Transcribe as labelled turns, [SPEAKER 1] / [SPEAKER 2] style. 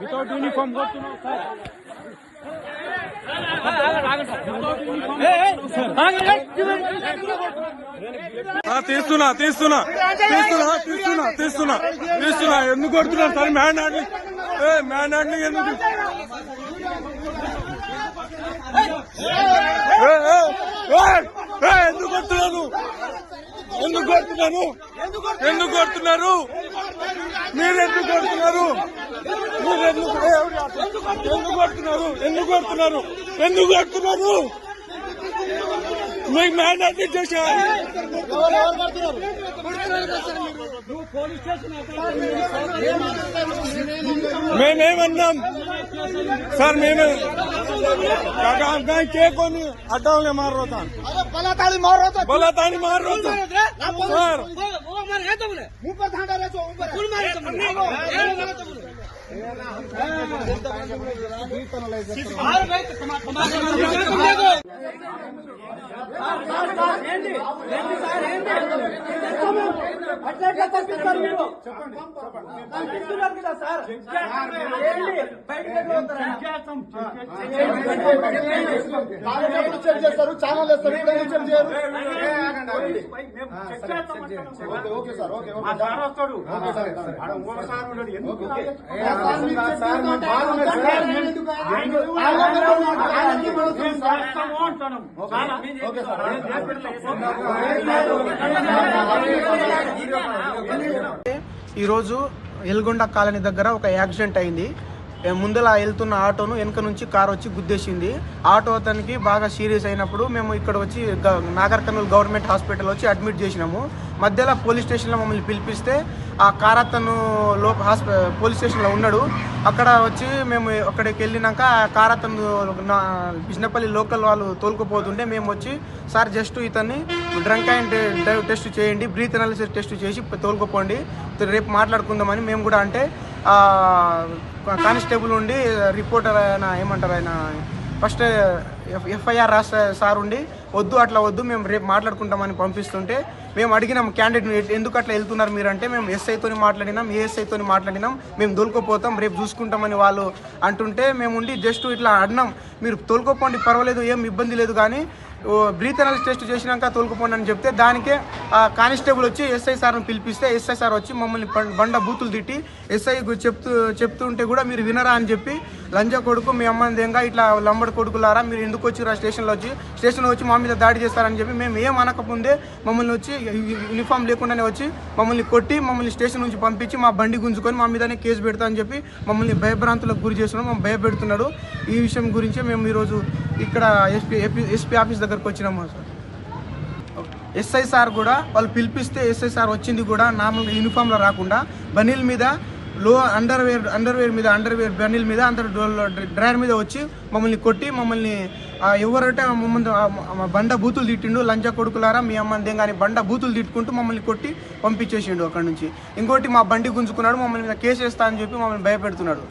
[SPEAKER 1] Without uniform కొడుతున్నావు sir
[SPEAKER 2] ఆ, తీస్తున్నా తీస్తున్నా. తీస్తున్నా తీస్తున్నా తీస్తున్నా. తీస్తున్నా. ఎందుకు కొడుతున్నారు సార్ మ్యాన్ హ్యాండ్లింగ్ ఏ మ్యాన్ హ్యాండ్లింగ్ ఎందుకు? ఏ, కొడుతున్నాను. ఎందుకు కొడుతున్నాను? ఎందుకు కొడుతున్నారు? మీరు ఎందుకు కొడుతున్నారు మీరు ఎందుకు కొడుతున్నారు? ఎందుకు కొడుతున్నారు? ఎందుకు కొడుతున్నారు? మీకు మేనేజ్ ఇచ్చేసా? మేమేమన్నాం? సార్ మేమే కాకా బ్యాంక్ చేయకొని అడ్డంలో మారుతాను પલાતાળી મારો તો
[SPEAKER 3] પલાતાળી મારો તો સર ઓ મારે
[SPEAKER 2] હે તમને હું પર થાંડા રહેજો હું
[SPEAKER 3] પર ફૂલ મારે તમને એ મારે તમને તમારે તમારે ఏంటి? ఏంటి సార్? ఏంటి? అట్లా తప్పిస్తారు మీరు? తప్పిస్తున్నారు కదా సార్.
[SPEAKER 1] ఏంటి? బయటకు
[SPEAKER 3] చెక్ చేస్తారు
[SPEAKER 1] ఛానల్ వేస్తారు చెక్ చేయరు ఓకే
[SPEAKER 3] సార్ ఓకే సార్
[SPEAKER 1] వస్తాడు
[SPEAKER 3] ఓకే సార్
[SPEAKER 4] ఈరోజు ఎల్గొండ కాలనీ దగ్గర ఒక యాక్సిడెంట్ అయింది. ముందల వెళ్తున్న ఆటోను వెనక నుంచి కార్ వచ్చి గుద్దేసింది. ఆటో అతనికి బాగా సీరియస్ అయినప్పుడు మేము ఇక్కడ వచ్చి గ- నాగర్ కర్నూలు గవర్నమెంట్ హాస్పిటల్ వచ్చి అడ్మిట్ చేసినాము. మధ్యలో పోలీస్ స్టేషన్లో మమ్మల్ని పిలిపిస్తే ఆ కార్ అతను లో హాస్ప పోలీస్ స్టేషన్లో ఉన్నాడు. అక్కడ వచ్చి మేము అక్కడికి వెళ్ళినాక ఆ కార్ అతను నా బిజినపల్లి లోకల్ వాళ్ళు తోలుకుపోతుంటే మేము వచ్చి సార్ జస్ట్ ఇతన్ని డ్రంక్ అండ్ డ్రైవ్ టెస్ట్ చేయండి బ్రీత్ అనాలిసిస్ టెస్ట్ చేసి తోలుకుపోండి. రేపు మాట్లాడుకుందామని మేము కూడా అంటే కానిస్టేబుల్ ఉండి రిపోర్టర్ ఆయన ఏమంటారు ఆయన? ఫస్ట్ ఎఫ్ఐఆర్ రాష్ట్ర సార్ ఉండి వద్దు అట్లా వద్దు మేము రేపు మాట్లాడుకుంటామని పంపిస్తుంటే మేము అడిగినాం క్యాండిడేట్ ఎందుకు అట్లా వెళ్తున్నారు మీరు అంటే మేము ఎస్ఐతో మాట్లాడినాం ఏఎస్ఐతో మాట్లాడినాం మేము దొలుకోపోతాం రేపు చూసుకుంటామని వాళ్ళు అంటుంటే మేము ఉండి జస్ట్ ఇట్లా అడినాం మీరు తోలుకోపోండి పర్వాలేదు ఏం ఇబ్బంది లేదు కానీ బ్రీత్ అనాలిసిస్ టెస్ట్ చేసినాక తోలుకుపోండి అని చెప్తే దానికే ఆ కానిస్టేబుల్ వచ్చి ఎస్ఐ సార్ని పిలిపిస్తే ఎస్ఐ సార్ వచ్చి మమ్మల్ని బండ బూతులు తిట్టి ఎస్ఐ చెప్తూ చెప్తుంటే కూడా మీరు వినరా అని చెప్పి లంజ కొడుకు మీ అమ్మని దేంగా ఇట్లా లంబడి కొడుకులారా మీరు ఎందుకు వచ్చిరా స్టేషన్లో వచ్చి? స్టేషన్లో వచ్చి మా మీద దాడి చేస్తారని చెప్పి మేము ఏం అనకముందే మమ్మల్ని వచ్చి యూనిఫామ్ లేకుండానే వచ్చి మమ్మల్ని కొట్టి మమ్మల్ని స్టేషన్ నుంచి పంపించి మా బండి గుంజుకొని మా మీదనే కేసు పెడతా అని చెప్పి మమ్మల్ని భయభ్రాంతులకు గురి చేస్తున్నాం మమ్మల్ని భయపెడుతున్నాడు. ఈ విషయం గురించి మేము ఈరోజు ఇక్కడ ఎస్పీ ఎస్పీ ఆఫీస్ దగ్గరకు వచ్చినాము సార్. ఎస్ఐ సార్ కూడా వాళ్ళు పిలిపిస్తే ఎస్ఐ సార్ వచ్చింది కూడా నార్మల్గా యూనిఫామ్లో రాకుండా బనీల్ మీద లో అండర్ వేర్ అండర్ వేర్ మీద అండర్ వేర్ మీద అందరు డ్రైవర్ మీద వచ్చి మమ్మల్ని కొట్టి మమ్మల్ని ఎవరంటే మమ్మల్ని బండ బూతులు తిట్టిండు లంచ కొడుకులారా మీ అమ్మంది కానీ బండ బూతులు తిట్టుకుంటూ మమ్మల్ని కొట్టి పంపించేసిండు అక్కడ నుంచి. ఇంకోటి మా బండి గుంజుకున్నాడు మమ్మల్ని మీద కేసు వేస్తా అని చెప్పి మమ్మల్ని భయపెడుతున్నాడు.